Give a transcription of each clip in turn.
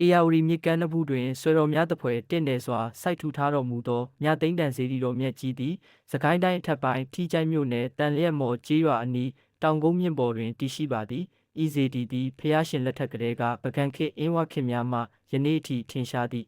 အေယာဝတီမြစ်ကမ်းနဘူးတွင်ဆွေတော်များသဖွယ်တင့်တယ်စွာစိုက်ထူထားတော်မူသောမြသိန်းတန်စေတီတော်မြတ်ကြီးသည်စကိုင်းတိုင်းအထက်ပိုင်းထီကျိုင်းမြို့နယ်တန်လျက်မော်ကျေးရွာအနီးတောင်ကုန်းမြင့်ပေါ်တွင်တည်ရှိပါသည်ဤစေတီသည်ဖျားရှင်လက်ထက်ကလေးကပကံခေတ်အင်းဝခေတ်များမှယနေ့အထိထင်ရှားသည့်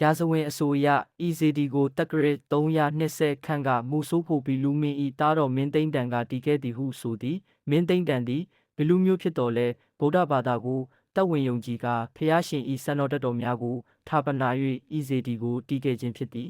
ရာဇဝင်အဆိုအရဤစေတီကိုတက္ကရစ်320ခန့်ကမူဆိုးဖို့ဘီလူမင်းဤတားတော်မင်းသိန်းတန်ကတည်ခဲ့သည်ဟုဆိုသည်မင်းသိန်းတန်သည်ဘီလူမျိုးဖြစ်တော်လဲ ဗုဒ္ဓဘာသာကိုတက်ဝင်ယုံကြည်ကာဖျားရှင်ဤစံတော်တက်တော်များကိုထာပနာ၍ဤစေတီကိုတည်ခဲ့ခြင်းဖြစ်သည်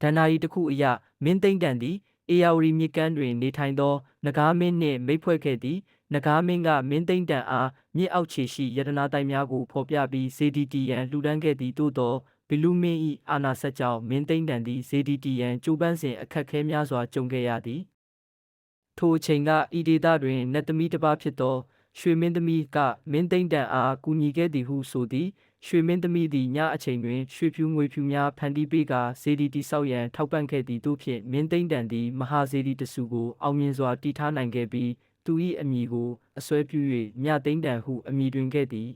ဒဏ္ဍာရီတစ်ခုအရမင်းသိန်းတန်သည်အေယာဝတီမြစ်ကမ်းတွင်နေထိုင်သောနဂါမင်းနှင့်မိတ်ဖွဲ့ခဲ့သည်နဂါမင်းကမင်းသိန်းတန်အားမြစ်အောက်ခြေရှိယတနာတိုင်များကိုဖော်ပြပြီးဇေဒီတီယန်လှူဒန်းခဲ့သည်သို့သောဘီလူမင်း၏အာနာဆက်ကြောင့်မင်းသိန်းတန်သည်ဇေဒီတီယန်ကြိုးပမ်းစဉ်အခက်ခဲများစွာကြုံခဲ့ရသည် ထိုအချိန်ကဤဒေသတွင်နတ်သမီးတစ်ပါးဖြစ်သောရွှေမင်းသမီးကမင်းသိမ့်တန်အားကူညီခဲ့သည်ဟုဆိုသည်ရွှေမင်းသမီးသည်ညအချိန်တွင်ရွှေဖြူငွေဖြူများဖန်တီးပေးကာဇေဒီတိဆောက်ရန်ထောက်ပံ့ခဲ့သည်တို့ဖြင့်မင်းသိမ့်တန်သည်မဟာဇေဒီတစုကိုအောင်မြင်စွာတည်ထားနိုင်ခဲ့ပြီးသူ၏အမည်ကိုအစွဲပြု၍မြသိမ့်တန်ဟုအမည်တွင်ခဲ့သည်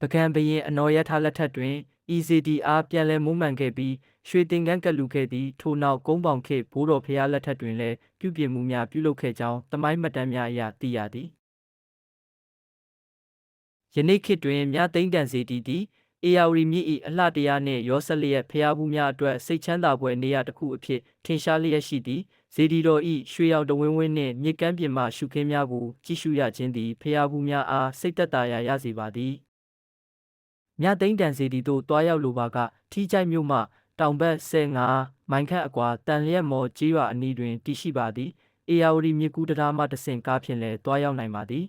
ပကံဘရင်အနော်ရထားလက်ထက်တွင် ECD အားပြန်လည်မွမ်းမံခဲ့ပြီးရွှေတင်ကန်းကပ်လူခဲ့သည်ထို့နောက်ကုန်းပေါင်ခေတ်ဘိုးတော်ဖျားလက်ထက်တွင်လည်းပြုပြင်မှုများပြုလုပ်ခဲ့ကြောင်းတမိုင်းမှတ်တမ်းများအရသိရသည်ယနေ့ခေတ်တွင်မြသိမ့်တန်စီတီသည်အေယာဝတီမြစ်၏အလှတရားနှင့်ရောဆက်လျက်ဖျားဘူးများအတွက်စိတ်ချမ်းသာပွဲနေရာတစ်ခုအဖြစ်ထင်ရှားလျက်ရှိသည်ဇေဒီတော်၏ရွှေရောင်တဝင်းဝင်းနှင့်မြစ်ကမ်းပြင်မှရှုခင်းများကိုကြည့်ရှုရခြင်းသည်ဖျားဘူးများအားစိတ်သက်သာရာရစေပါသည် မြသိန်းတန်စီတီတို့တွားရောက်လိုပါကထီးချိုက်မြို့မှတောင်ဘက်15မိုင်ခန့်အကွာတန်လျက်မော်ကျေးရွာအနီးတွင်တည်ရှိပါသည်အေယာဝတီမြစ်ကူးတရားမှတဆင့်ကားဖြင့်လည်းတွားရောက်နိုင်ပါသည်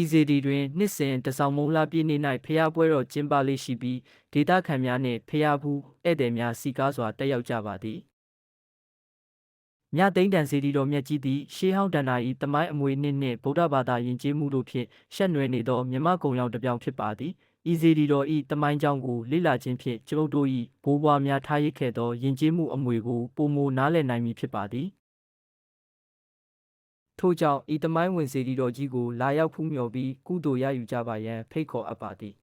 ဤစီဒီတွင်နှစ်စဉ်တစောင်းမုံလာပြည်နေ၌ဖျားပွဲတော်ကျင်းပလေးရှိပြီးဒေသခံများနှင့်ဖျားဘူးဧည့်သည်များစီကားစွာတက်ရောက်ကြပါသည် မြသိန်းတန်စီဒီတော်မြတ်ကြီးသည်ရှေးဟောင်းဒဏ္ဍာဤတမိုင်းအမွေနှင့်နှင့်ဗုဒ္ဓဘာသာယဉ်ကျေးမှုတို့ဖြင့်ရှက်နွယ်နေသောမြမကုံရောင်တစ်ပြောင်ဖြစ်ပါသည်ဤစီဒီတော်ဤတမိုင်းကြောင်းကိုလေ့လာခြင်းဖြင့်ကျွန်ုပ်တို့၏ဘိုးဘွားများထားရစ်ခဲ့သောယဉ်ကျေးမှုအမွေကိုပုံမနားလည်နိုင်မည်ဖြစ်ပါသည်ထို့ကြောင့်ဤတမိုင်းဝင်စီဒီတော်ကြီးကိုလာရောက်ဖူးမြော်ပြီးကုသိုလ်ရယူကြပါရန်ဖိတ်ခေါ်အပ်ပါသည်